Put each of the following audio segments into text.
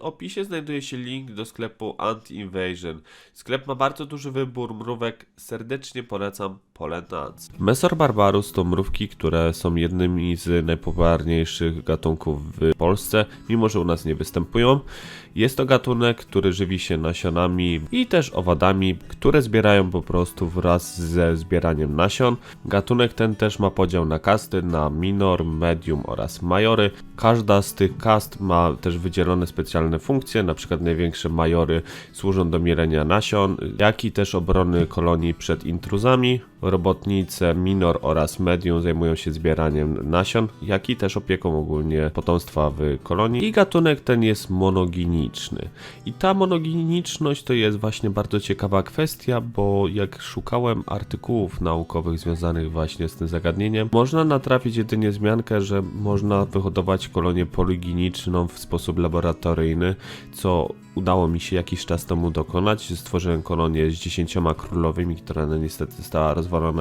Opisie znajduje się link do sklepu Anti-Invasion. Sklep ma bardzo duży wybór mrówek, serdecznie polecam pole Nuts. Mesor Barbarus to mrówki, które są jednymi z najpopularniejszych gatunków w Polsce, mimo że u nas nie występują. Jest to gatunek, który żywi się nasionami i też owadami, które zbierają po prostu wraz ze zbieraniem nasion. Gatunek ten też ma podział na kasty, na minor, medium oraz majory. Każda z tych kast ma też wydzielone specjalne funkcje, na przykład największe majory służą do mielenia nasion, jak i też obrony kolonii przed intruzami. Robotnice minor oraz medium zajmują się zbieraniem nasion, jak i też opieką ogólnie potomstwa w kolonii. I gatunek ten jest monoginiczny. I ta monoginiczność to jest właśnie bardzo ciekawa kwestia, bo jak szukałem artykułów naukowych związanych właśnie z tym zagadnieniem, można natrafić jedynie wzmiankę, że można wyhodować kolonię polyginiczną w sposób laboratoryjny, co udało mi się jakiś czas temu dokonać. Stworzyłem kolonię z dziesięcioma królowymi, która no niestety została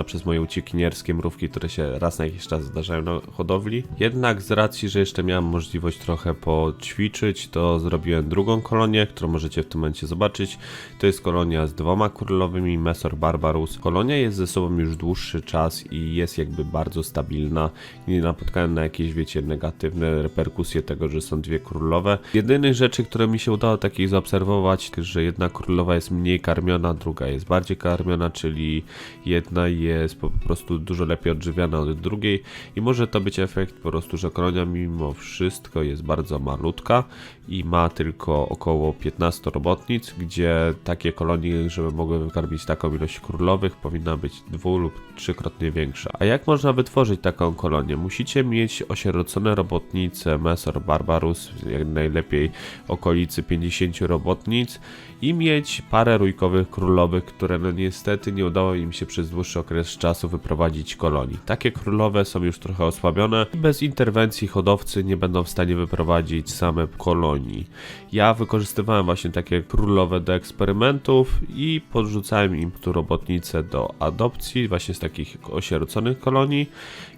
przez moje uciekinierskie mrówki, które się raz na jakiś czas zdarzają na hodowli. Jednak z racji, że jeszcze miałem możliwość trochę poćwiczyć, to zrobiłem drugą kolonię, którą możecie w tym momencie zobaczyć. To jest kolonia z dwoma królowymi, Mesor Barbarus. Kolonia jest ze sobą już dłuższy czas i jest jakby bardzo stabilna. Nie napotkałem na jakieś, wiecie, negatywne reperkusje tego, że są dwie królowe. Jedynych rzeczy, które mi się udało takich zaobserwować, że jedna królowa jest mniej karmiona, druga jest bardziej karmiona, czyli jedna jest po prostu dużo lepiej odżywiana od drugiej i może to być efekt po prostu, że kolonia mimo wszystko jest bardzo malutka i ma tylko około 15 robotnic, gdzie takie kolonie, żeby mogły wykarmić taką ilość królowych, powinna być dwu lub trzykrotnie większa. A jak można wytworzyć taką kolonię? Musicie mieć osierocone robotnice Mesor Barbarus, jak najlepiej okolicy 50 robotnic i mieć parę rójkowych królowych, które no niestety nie udało im się przez dłuższy okres czasu wyprowadzić kolonii. Takie królowe są już trochę osłabione i bez interwencji hodowcy nie będą w stanie wyprowadzić same kolonii. Ja wykorzystywałem właśnie takie królowe do eksperymentów i podrzucałem im tu robotnice do adopcji właśnie z takich osieroconych kolonii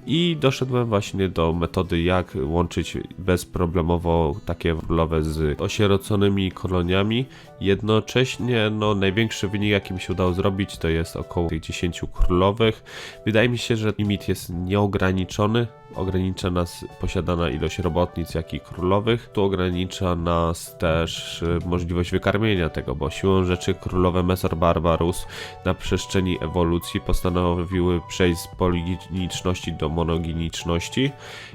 i doszedłem właśnie do metody jak łączyć bezproblemowo takie królowe z osieroconymi koloniami. Jednocześnie no, największy wynik jaki mi się udało zrobić to jest około tych 10 królowych. Wydaje mi się, że limit jest nieograniczony. Ogranicza nas posiadana ilość robotnic, jak i królowych. Tu ogranicza nas też y, możliwość wykarmienia tego, bo siłą rzeczy królowe Mesor Barbarus na przestrzeni ewolucji postanowiły przejść z poliginiczności do monoginiczności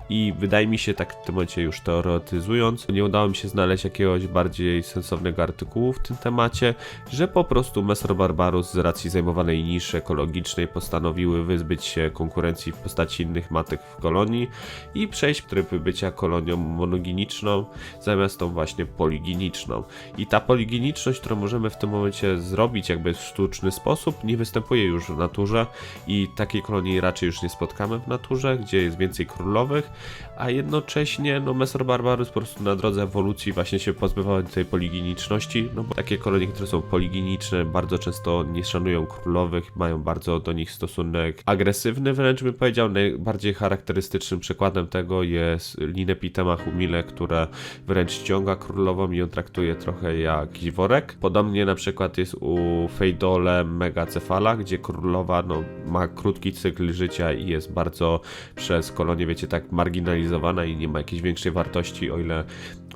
i wydaje mi się, tak w tym momencie już teoretyzując, nie udało mi się znaleźć jakiegoś bardziej sensownego artykułu w tym temacie, że po prostu Mesor Barbarus z racji zajmowanej niszy ekologicznej postanowiły wyzbyć się konkurencji w postaci innych matek w kolonii i przejść w tryb bycia kolonią monoginiczną zamiast tą właśnie poliginiczną. I ta poliginiczność, którą możemy w tym momencie zrobić jakby w sztuczny sposób, nie występuje już w naturze i takiej kolonii raczej już nie spotkamy w naturze, gdzie jest więcej królowych, a jednocześnie no Mesor Barbarus po prostu na drodze ewolucji właśnie się pozbywały tej poliginiczności, no bo takie kolonie, które są poliginiczne bardzo często nie szanują królowych, mają bardzo do nich stosunek agresywny wręcz bym powiedział, najbardziej charakterystycznym przykładem tego jest Linepitema humile, która wręcz ściąga królową i ją traktuje trochę jak worek. Podobnie na przykład jest u Fejdole Megacefala, gdzie królowa no, ma krótki cykl życia i jest bardzo przez kolonię, wiecie, tak marginalizowana i nie ma jakiejś większej wartości, o ile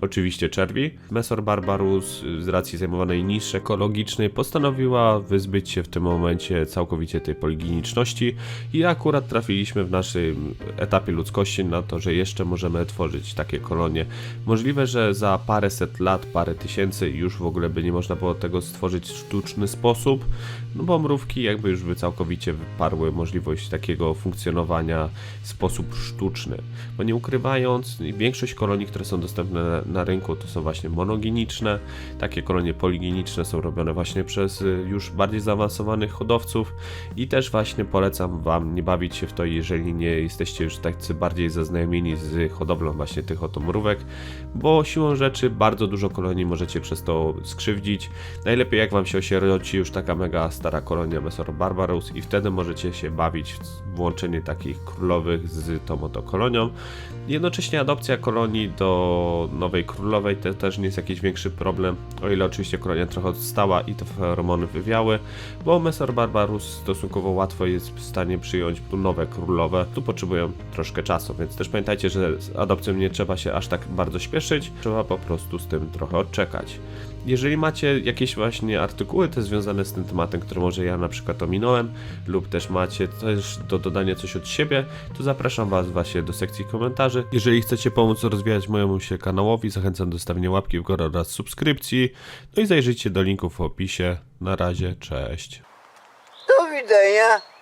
oczywiście czerwi. Mesor Barbarus z racji zajmowanej niszy ekologicznej postanowiła wyzbyć się w tym momencie całkowicie tej poliginiczności i akurat trafiliśmy w naszym etapie ludzkości na to, że jeszcze możemy tworzyć takie kolonie. Możliwe, że za paręset lat, parę tysięcy już w ogóle by nie można było tego stworzyć w sztuczny sposób, no bo mrówki jakby już by całkowicie wyparły możliwość takiego funkcjonowania w sposób sztuczny. Bo nie ukrywając, większość kolonii, które są dostępne na rynku to są właśnie monogeniczne, takie kolonie poligeniczne są robione właśnie przez y, już bardziej zaawansowanych hodowców i też właśnie polecam Wam nie bawić się w to, jeżeli nie jesteście już tacy bardziej zaznajomieni z hodowlą właśnie tych oto mrówek, bo siłą rzeczy bardzo dużo kolonii możecie przez to skrzywdzić. Najlepiej jak Wam się osieroci już taka mega stara kolonia Mesor Barbarus i wtedy możecie się bawić w włączenie takich królowych z tą oto kolonią. Jednocześnie adopcja kolonii do nowej nowej królowej, to też nie jest jakiś większy problem, o ile oczywiście królowa trochę odstała i te feromony wywiały, bo Mesor Barbarus stosunkowo łatwo jest w stanie przyjąć nowe królowe. Tu potrzebują troszkę czasu, więc też pamiętajcie, że z adopcją nie trzeba się aż tak bardzo śpieszyć, trzeba po prostu z tym trochę odczekać. Jeżeli macie jakieś właśnie artykuły te związane z tym tematem, które może ja na przykład ominąłem, lub też macie też do dodania coś od siebie, to zapraszam Was właśnie do sekcji komentarzy. Jeżeli chcecie pomóc rozwijać mojemu się kanałowi, zachęcam do stawienia łapki w górę oraz subskrypcji. No i zajrzyjcie do linków w opisie. Na razie, cześć. Do widzenia.